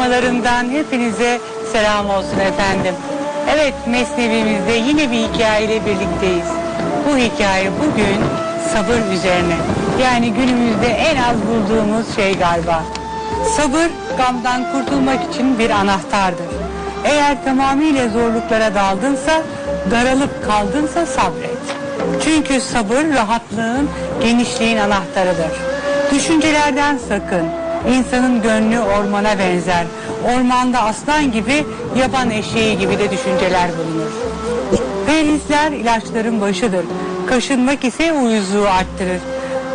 okumalarından hepinize selam olsun efendim. Evet Mesnevimizde yine bir hikayeyle birlikteyiz. Bu hikaye bugün sabır üzerine. Yani günümüzde en az bulduğumuz şey galiba. Sabır gamdan kurtulmak için bir anahtardır. Eğer tamamıyla zorluklara daldınsa, daralıp kaldınsa sabret. Çünkü sabır rahatlığın, genişliğin anahtarıdır. Düşüncelerden sakın. İnsanın gönlü ormana benzer. Ormanda aslan gibi, yaban eşeği gibi de düşünceler bulunur. Perhizler ilaçların başıdır. Kaşınmak ise uyuzluğu arttırır.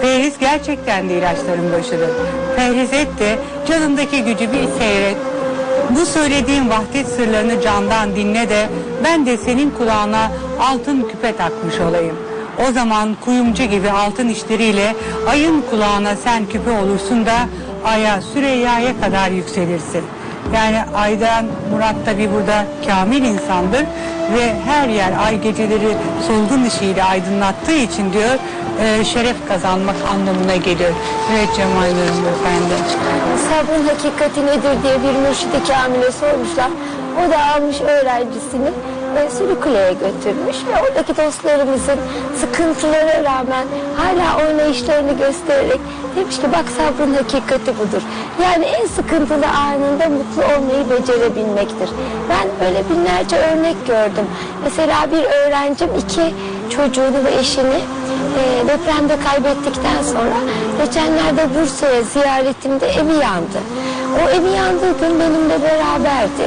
Perhiz gerçekten de ilaçların başıdır. Perhiz et de canındaki gücü bir seyret. Bu söylediğim vahdet sırlarını candan dinle de ben de senin kulağına altın küpe takmış olayım. O zaman kuyumcu gibi altın işleriyle ayın kulağına sen küpe olursun da aya Süreyya'ya kadar yükselirsin. Yani aydan Murat tabi burada kamil insandır ve her yer ay geceleri solgun ışığıyla aydınlattığı için diyor e, şeref kazanmak anlamına geliyor. Evet Cemal Hanım efendim. Sabrın hakikati nedir diye bir mürşidi kamile sormuşlar. O da almış öğrencisini e, Sülüküle'ye götürmüş ve oradaki dostlarımızın sıkıntılara rağmen hala oynayışlarını göstererek demiş ki bak sabrın hakikati budur. Yani en sıkıntılı anında mutlu olmayı becerebilmektir. Ben böyle binlerce örnek gördüm. Mesela bir öğrencim iki çocuğunu ve eşini e, depremde kaybettikten sonra geçenlerde Bursa'ya ziyaretimde evi yandı. O evi yandığı gün benimle beraberdi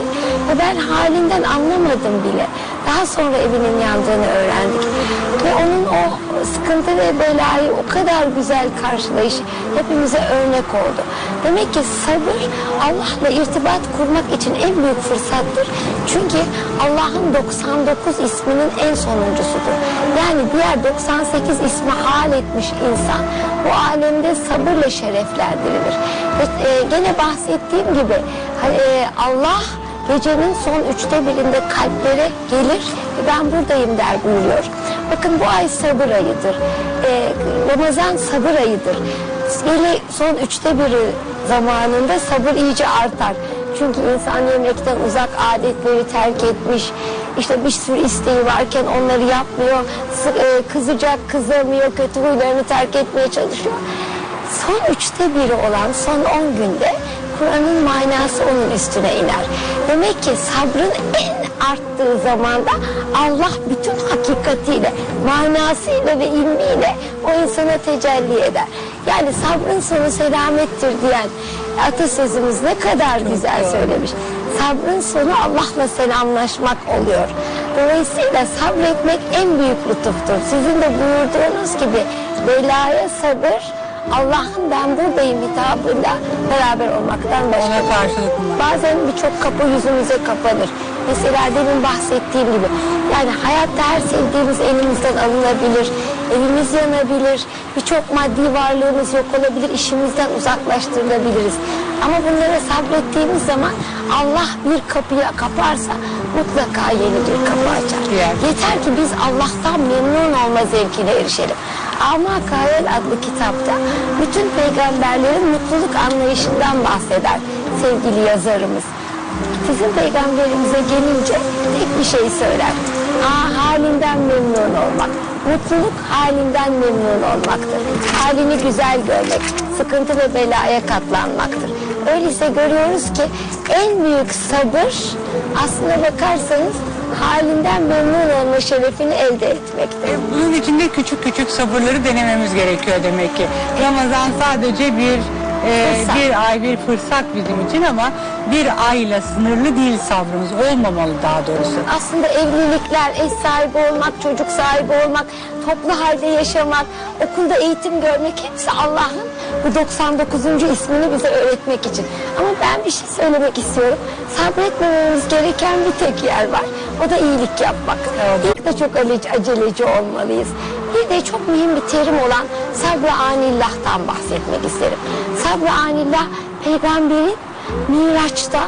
ve ben halinden anlamadım bile. Daha sonra evinin yandığını öğrendik ve onun o sıkıntı ve belayı o kadar güzel karşılayış hepimize örnek oldu. Demek ki sabır Allah'la irtibat kurmak için en büyük fırsattır. Çünkü Allah'ın 99 isminin en sonuncusudur. Yani diğer 98 ismi hal etmiş insan bu alemde sabırla şereflendirilir. Ve e, gene bahsettiğim gibi e, Allah gecenin son üçte birinde kalplere gelir ben buradayım der buyuruyor. Bakın bu ay sabır ayıdır. E, Ramazan sabır ayıdır. Hele son üçte biri zamanında sabır iyice artar. Çünkü insan yemekten uzak adetleri terk etmiş. İşte bir sürü isteği varken onları yapmıyor. E, Kızacak, kızamıyor, kötü huylarını terk etmeye çalışıyor. Son üçte biri olan son on günde Kur'an'ın manası onun üstüne iner. Demek ki sabrın en arttığı zamanda Allah bütün hakikatiyle, manasıyla ve ilmiyle o insana tecelli eder. Yani sabrın sonu selamettir diyen atasözümüz ne kadar güzel söylemiş. Sabrın sonu Allah'la selamlaşmak oluyor. Dolayısıyla sabretmek en büyük lütuftur. Sizin de buyurduğunuz gibi belaya sabır Allah'ın ben buradayım hitabında beraber olmaktan başka. Ona şey. karşılık? Bazen birçok kapı yüzümüze kapanır. Mesela demin bahsettiğim gibi. Yani hayatta her sevdiğimiz elimizden alınabilir. Evimiz yanabilir. Birçok maddi varlığımız yok olabilir. işimizden uzaklaştırılabiliriz. Ama bunlara sabrettiğimiz zaman Allah bir kapıyı kaparsa mutlaka yeni bir kapı açar. Yeter ki biz Allah'tan memnun olma zevkine erişelim. Ama Hayal adlı kitapta bütün peygamberlerin mutluluk anlayışından bahseder sevgili yazarımız. Sizin peygamberimize gelince tek bir şey söyler. Aa, halinden memnun olmak. Mutluluk halinden memnun olmaktır. Halini güzel görmek, sıkıntı ve belaya katlanmaktır. Öyleyse görüyoruz ki en büyük sabır aslına bakarsanız halinden memnun olma şerefini elde etmektir. Bunun için de küçük küçük sabırları denememiz gerekiyor demek ki. Ramazan sadece bir e, Fırsat. bir ay bir fırsat bizim için ama bir ayla sınırlı değil sabrımız olmamalı daha doğrusu. aslında evlilikler, eş sahibi olmak, çocuk sahibi olmak, toplu halde yaşamak, okulda eğitim görmek hepsi Allah'ın bu 99. ismini bize öğretmek için. Ama ben bir şey söylemek istiyorum. Sabretmememiz gereken bir tek yer var. O da iyilik yapmak. Evet. İlk de çok aceleci, aceleci olmalıyız. Bir de çok mühim bir terim olan sabr-ı anillah'tan bahsetmek isterim. Sabr-ı anillah peygamberin Miraç'ta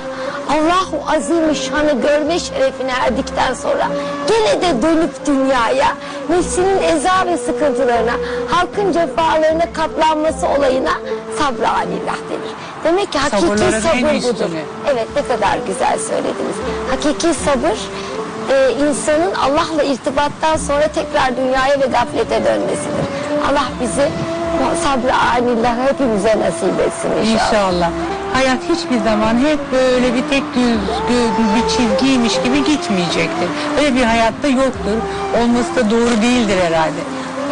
Allahu Azimüşşan'ı görme şerefine erdikten sonra gene de dönüp dünyaya nefsinin eza ve sıkıntılarına, halkın cefalarına katlanması olayına sabr-ı anillah denir. Demek ki hakiki Sabırların sabır budur. Evet ne kadar güzel söylediniz. Hakiki sabır e, insanın Allah'la irtibattan sonra tekrar dünyaya ve gaflete dönmesidir. Allah bizi sabrı anillah hepimize nasip etsin inşallah. İnşallah. Hayat hiçbir zaman hep böyle bir tek düzgün bir çizgiymiş gibi gitmeyecektir. Öyle bir hayatta yoktur. Olması da doğru değildir herhalde.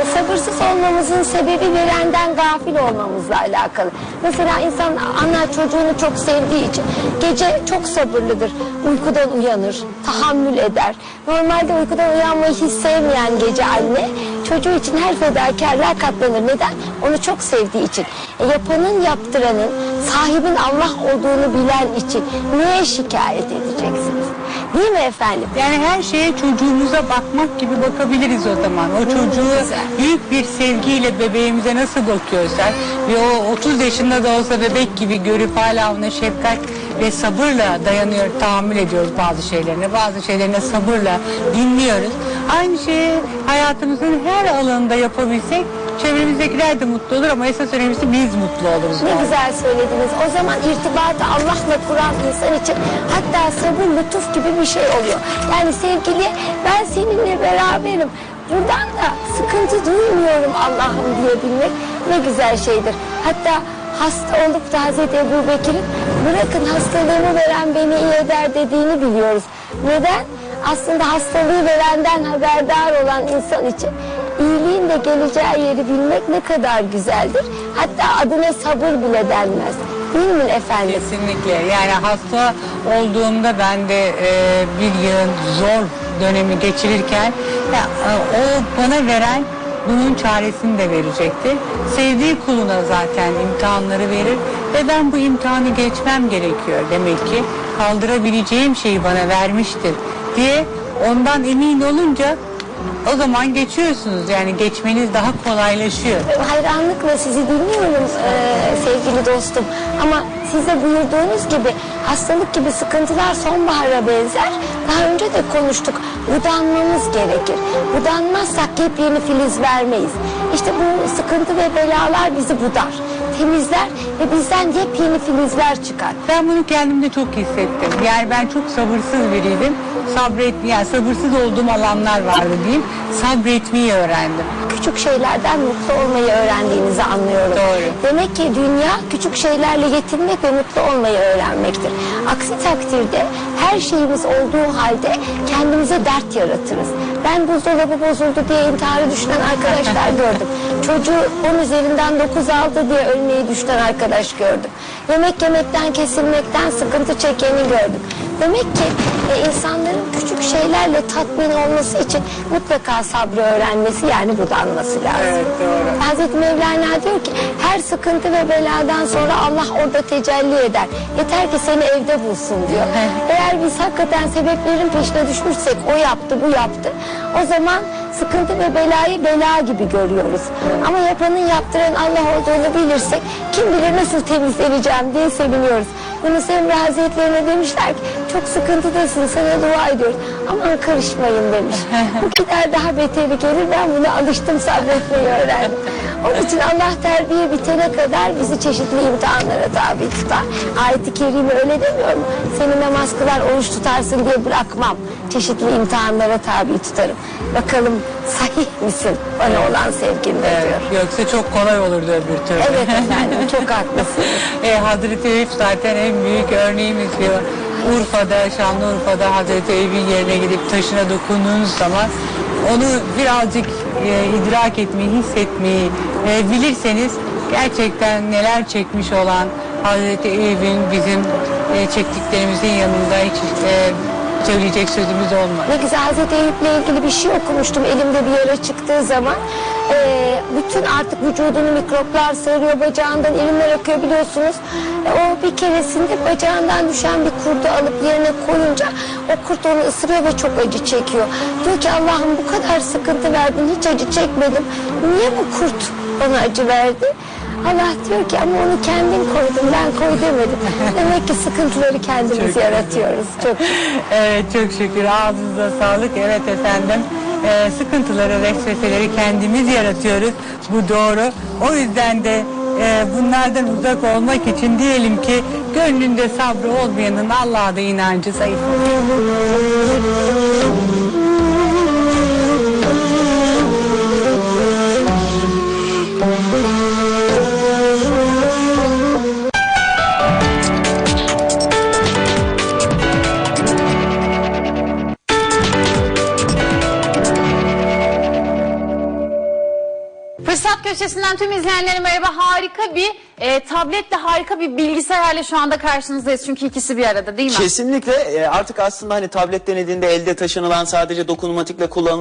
Sabırsız olmamızın sebebi verenden gafil olmamızla alakalı. Mesela insan ana çocuğunu çok sevdiği için gece çok sabırlıdır. Uykudan uyanır, tahammül eder. Normalde uykudan uyanmayı hiç sevmeyen gece anne çocuğu için her fedakarlığa katlanır. Neden? Onu çok sevdiği için. E, yapanın yaptıranın sahibin Allah olduğunu bilen için niye şikayet edeceksiniz? Değil mi efendim? Yani her şeye çocuğumuza bakmak gibi bakabiliriz o zaman. O çocuğu güzel. büyük bir sevgiyle bebeğimize nasıl bakıyorsak ve o 30 yaşında da olsa bebek gibi görüp hala ona şefkat ve sabırla dayanıyor, tahammül ediyoruz bazı şeylerine. Bazı şeylerine sabırla dinliyoruz. Aynı şeyi hayatımızın her alanında yapabilsek çevremizdekiler de mutlu olur ama esas önemlisi biz mutlu oluruz. Ne güzel söylediniz. O zaman irtibatı Allah'la kuran insan için hatta sabır lütuf gibi bir şey oluyor. Yani sevgili ben seninle beraberim. Buradan da sıkıntı duymuyorum Allah'ım diyebilmek ne güzel şeydir. Hatta hasta olup da Hazreti Ebu Bekir'in bırakın hastalığımı veren beni iyi eder dediğini biliyoruz. Neden? Aslında hastalığı verenden haberdar olan insan için iyiliğin de geleceği yeri bilmek ne kadar güzeldir. Hatta adına sabır bile denmez. Değil mi efendim? Kesinlikle. Yani hasta olduğumda ben de e, bir yılın zor dönemi geçirirken ya, e, o bana veren bunun çaresini de verecektir. Sevdiği kuluna zaten imtihanları verir ve ben bu imtihanı geçmem gerekiyor demek ki kaldırabileceğim şeyi bana vermiştir diye ondan emin olunca o zaman geçiyorsunuz yani geçmeniz daha kolaylaşıyor. Hayranlıkla sizi dinliyorum eee, sevgili dostum. Ama size buyurduğunuz gibi hastalık gibi sıkıntılar sonbahara benzer. Daha önce de konuştuk. Budanmamız gerekir. Budanmazsak yepyeni filiz vermeyiz. İşte bu sıkıntı ve belalar bizi budar. Temizler ve bizden yepyeni filizler çıkar. Ben bunu kendimde çok hissettim. Yani ben çok sabırsız biriydim. Sabret, yani sabırsız olduğum alanlar vardı diyeyim. Sabretmeyi öğrendim. küçük şeylerden mutlu olmayı öğrendiğinizi anlıyorum. Doğru. Demek ki dünya küçük şeylerle yetinmek ve mutlu olmayı öğrenmektir. Aksi takdirde her şeyimiz olduğu halde kendimize dert yaratırız. Ben buzdolabı bozuldu diye intiharı düşünen arkadaşlar gördüm. Çocuğu 10 üzerinden 9 aldı diye ölmeyi düşünen arkadaş gördüm. Yemek yemekten kesilmekten sıkıntı çekeni gördüm. Demek ki e, insanların küçük şeylerle tatmin olması için mutlaka sabrı öğrenmesi yani budanması lazım. Evet, doğru. Hazreti Mevlana diyor ki her sıkıntı ve beladan sonra Allah orada tecelli eder. Yeter ki seni evde bulsun diyor. Eğer biz hakikaten sebeplerin peşine düşmüşsek o yaptı bu yaptı o zaman sıkıntı ve belayı bela gibi görüyoruz. Ama yapanın yaptıran Allah olduğunu bilirsek kim bilir nasıl temizleneceğim diye seviniyoruz. Yunus Emre Hazretlerine demişler ki çok sıkıntıdasın sana dua ediyoruz. Aman karışmayın demiş. Bu gider daha beteri gelir ben buna alıştım sabretmeyi öğrendim. Onun için Allah terbiye bitene kadar bizi çeşitli imtihanlara tabi tutar. Ayet-i Kerime öyle demiyor mu? Seni namaz kılar oruç tutarsın diye bırakmam. Çeşitli imtihanlara tabi tutarım. Bakalım sahih misin bana olan sevginde diyor. Evet, yoksa çok kolay olurdu öbür türlü. Evet efendim çok haklısınız. e, Hazreti Eyüp zaten en büyük örneğimiz diyor. Urfa'da, Şanlıurfa'da Hazreti Eyüp'ün yerine gidip taşına dokunduğunuz zaman onu birazcık e, idrak etmeyi, hissetmeyi e, bilirseniz gerçekten neler çekmiş olan Hazreti Eyüp'ün bizim e, çektiklerimizin yanında hiç e, söyleyecek sözümüz olmaz. Ne güzel Hazreti Eyüp'le ilgili bir şey okumuştum elimde bir yara çıktığı zaman. Ee, bütün artık vücudunu mikroplar sarıyor, bacağından irinler akıyor biliyorsunuz. E, o bir keresinde bacağından düşen bir kurdu alıp yerine koyunca o kurt onu ısırıyor ve çok acı çekiyor. Diyor ki Allah'ım bu kadar sıkıntı verdin hiç acı çekmedim. Niye bu kurt bana acı verdi? Allah diyor ki ama onu kendin koydun ben koy demedim. Demek ki sıkıntıları kendimiz yaratıyoruz. Çok Evet çok şükür ağzınıza sağlık. Evet efendim Ee, sıkıntıları, vesveseleri kendimiz yaratıyoruz. Bu doğru. O yüzden de e, bunlardan uzak olmak için diyelim ki gönlünde sabrı olmayanın Allah'a da inancı zayıf. köşesinden tüm izleyenlere merhaba. Harika bir e, tabletle harika bir bilgisayarla şu anda karşınızdayız. Çünkü ikisi bir arada değil mi? Kesinlikle e, artık aslında hani tablet denediğinde elde taşınılan sadece dokunmatikle kullanılan